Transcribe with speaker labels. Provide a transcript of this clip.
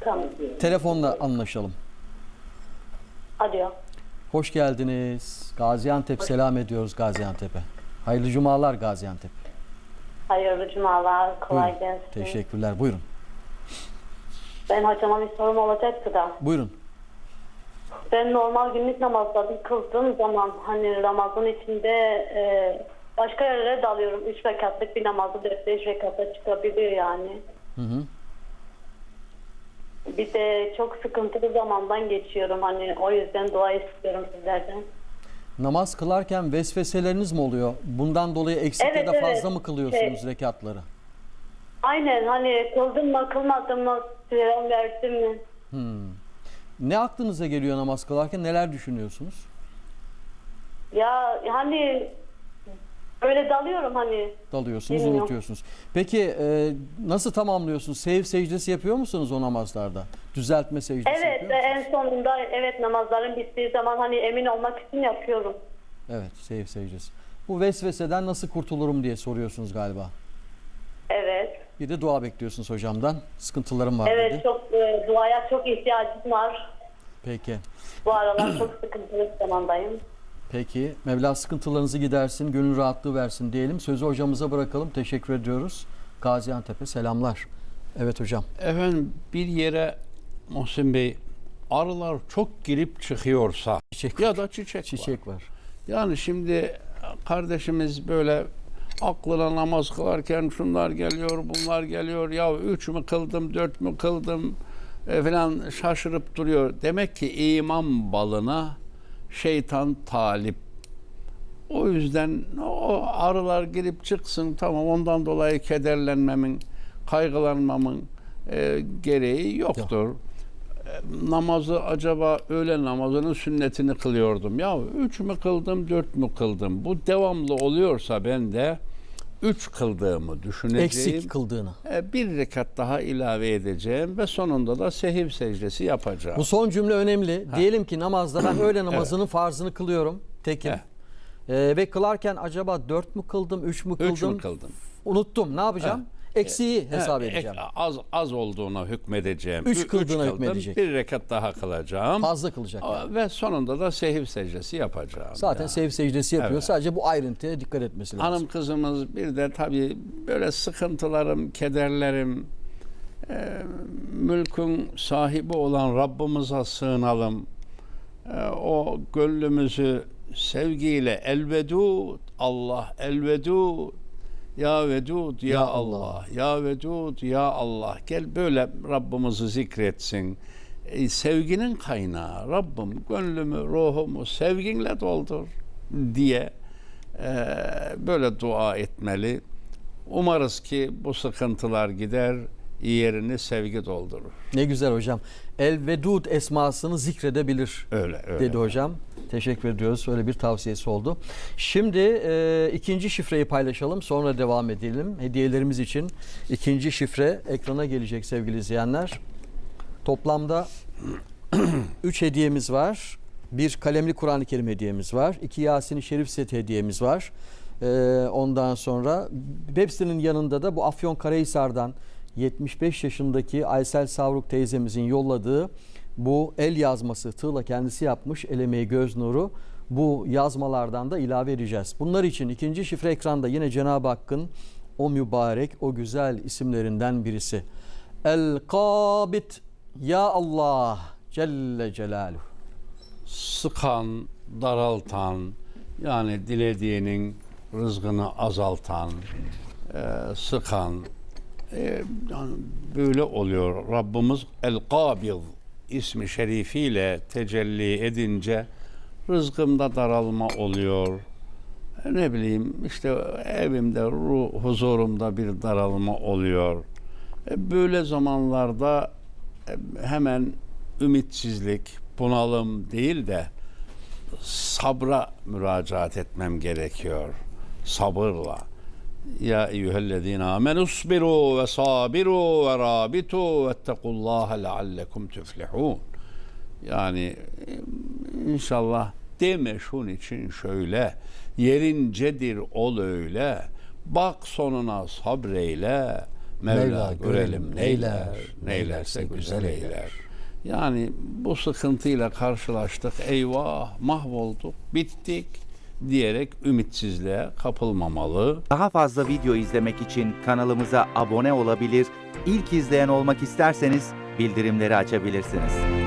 Speaker 1: Tamam.
Speaker 2: Telefonla anlaşalım.
Speaker 1: Alo.
Speaker 2: Hoş geldiniz. Gaziantep selam ediyoruz Gaziantep'e. Hayırlı cumalar Gaziantep.
Speaker 1: Hayırlı cumalar. Kolay
Speaker 2: Buyurun.
Speaker 1: gelsin.
Speaker 2: Teşekkürler. Buyurun.
Speaker 1: Ben hocama bir sorum olacaktı da.
Speaker 2: Buyurun.
Speaker 1: Ben normal günlük namazları kıldığım zaman hani Ramazan içinde e, başka yerlere dalıyorum. Üç rekatlık bir namazı 4-5 rekata çıkabiliyor yani.
Speaker 2: Hı hı.
Speaker 1: Bir de çok sıkıntılı zamandan geçiyorum. Hani o yüzden dua istiyorum sizlerden.
Speaker 2: Namaz kılarken vesveseleriniz mi oluyor? Bundan dolayı eksik
Speaker 1: Evet,
Speaker 2: ya da fazla
Speaker 1: evet.
Speaker 2: mı kılıyorsunuz
Speaker 1: Şey-
Speaker 2: rekatları?
Speaker 1: Aynen hani kıldım mı kılmadım mı selam verdim mi?
Speaker 2: Ne aklınıza geliyor namaz kılarken? Neler düşünüyorsunuz?
Speaker 1: Ya hani böyle dalıyorum hani.
Speaker 2: Dalıyorsunuz,
Speaker 1: Bilmiyorum.
Speaker 2: unutuyorsunuz. Peki e, nasıl tamamlıyorsunuz? Sev secdesi yapıyor musunuz o namazlarda? Düzeltme secdesi
Speaker 1: Evet
Speaker 2: yapıyor musunuz?
Speaker 1: en sonunda evet namazların bittiği zaman hani emin olmak için yapıyorum.
Speaker 2: Evet, sev secdesi. Bu vesveseden nasıl kurtulurum diye soruyorsunuz galiba.
Speaker 1: Evet.
Speaker 2: Bir de dua bekliyorsunuz hocamdan. Sıkıntılarım var
Speaker 1: Evet
Speaker 2: dedi.
Speaker 1: çok e, duaya çok ihtiyacım var.
Speaker 2: Peki.
Speaker 1: Bu aralar çok sıkıntılı bir zamandayım.
Speaker 2: Peki. Mevla sıkıntılarınızı gidersin, gönül rahatlığı versin diyelim. Sözü hocamıza bırakalım. Teşekkür ediyoruz. Gaziantep'e selamlar. Evet hocam.
Speaker 3: Efendim bir yere Muhsin Bey arılar çok girip çıkıyorsa
Speaker 2: Çiçek,
Speaker 3: ya da çiçek, var.
Speaker 2: çiçek var.
Speaker 3: Yani şimdi kardeşimiz böyle aklına namaz kılarken şunlar geliyor, bunlar geliyor. Ya üç mü kıldım, dört mü kıldım e, falan şaşırıp duruyor. Demek ki iman balına şeytan talip. O yüzden o arılar girip çıksın tamam ondan dolayı kederlenmemin, kaygılanmamın e, gereği yoktur. E, namazı acaba öğle namazının sünnetini kılıyordum. Ya üç mü kıldım, dört mü kıldım? Bu devamlı oluyorsa ben de üç kıldığımı düşüneceğim.
Speaker 2: Eksik kıldığını.
Speaker 3: E, bir rekat daha ilave edeceğim ve sonunda da sehiv secdesi yapacağım.
Speaker 2: Bu son cümle önemli. Diyelim ki namazda ben öğle namazının farzını kılıyorum. Tekim.
Speaker 3: Evet.
Speaker 2: Ee, ve kılarken acaba dört mü kıldım, üç mü kıldım?
Speaker 3: Üç mü kıldım?
Speaker 2: Unuttum. Ne yapacağım? Eksiği hesap
Speaker 3: Ha, ek-
Speaker 2: edeceğim.
Speaker 3: Az az olduğuna hükmedeceğim.
Speaker 2: Üç
Speaker 3: Ü-
Speaker 2: kıldığına
Speaker 3: kıldım,
Speaker 2: hükmedecek.
Speaker 3: Bir rekat daha kılacağım.
Speaker 2: Fazla kılacak. yani.
Speaker 3: Ve sonunda da sehiv secdesi yapacağım.
Speaker 2: Zaten
Speaker 3: Ya.
Speaker 2: sev secdesi yapıyor.
Speaker 3: Evet.
Speaker 2: Sadece bu ayrıntıya dikkat etmesi lazım.
Speaker 3: Hanım kızımız bir de tabii böyle sıkıntılarım, kederlerim, e, mülkün sahibi olan Rabbimize sığınalım. E, o gönlümüzü sevgiyle elvedud, Allah elvedud, ya vedud, ya,
Speaker 2: Ya
Speaker 3: Allah.
Speaker 2: Allah.
Speaker 3: ya vedud, ya Allah. Gel böyle Rabbimizi zikretsin. E, sevginin kaynağı Rabbim gönlümü, ruhumu sevginle doldur diye e, böyle dua etmeli. Umarız ki bu sıkıntılar gider, yerini sevgi doldurur.
Speaker 2: Ne güzel hocam. El Vedud esmasını zikredebilir.
Speaker 3: Öyle, öyle.
Speaker 2: Dedi hocam. Teşekkür ediyoruz. Öyle bir tavsiyesi oldu. Şimdi e, ikinci şifreyi paylaşalım. Sonra devam edelim. Hediyelerimiz için ikinci şifre ekrana gelecek sevgili izleyenler. Toplamda 3 hediyemiz var. Bir kalemli Kur'an-ı Kerim hediyemiz var. İki Yasin-i Şerif set hediyemiz var. Ee, ondan sonra web sitenin yanında da bu Afyon Karahisar'dan 75 yaşındaki Aysel Savruk teyzemizin yolladığı bu el yazması tığla kendisi yapmış el emeği göz nuru bu yazmalardan da ilave edeceğiz. Bunlar için ikinci şifre ekranda yine Cenab-ı Hakk'ın o mübarek o güzel isimlerinden birisi. El Kabit Ya Allah Celle Celaluhu.
Speaker 3: Sıkan, daraltan, yani dilediğinin rızkını azaltan, e, sıkan, e, böyle oluyor. Rabbimiz El-Kabid ismi şerifiyle tecelli edince rızkımda daralma oluyor. Ne bileyim işte evimde, ruh, huzurumda bir daralma oluyor. E, Böyle zamanlarda e, hemen ümitsizlik, bunalım değil de sabra müracaat etmem gerekiyor. Sabırla. Ya eyyühellezine amenu usbiru ve sabiru ve rabitu ve ettekullaha leallekum tuflihun. Yani inşallah deme şun için şöyle yerincedir ol öyle bak sonuna sabreyle Mevla görelim neyler, neylerse güzel eyler. Yani bu sıkıntıyla karşılaştık. Eyvah mahvolduk, bittik diyerek ümitsizliğe kapılmamalı.
Speaker 4: Daha fazla video izlemek için kanalımıza abone olabilir, ilk izleyen olmak isterseniz bildirimleri açabilirsiniz.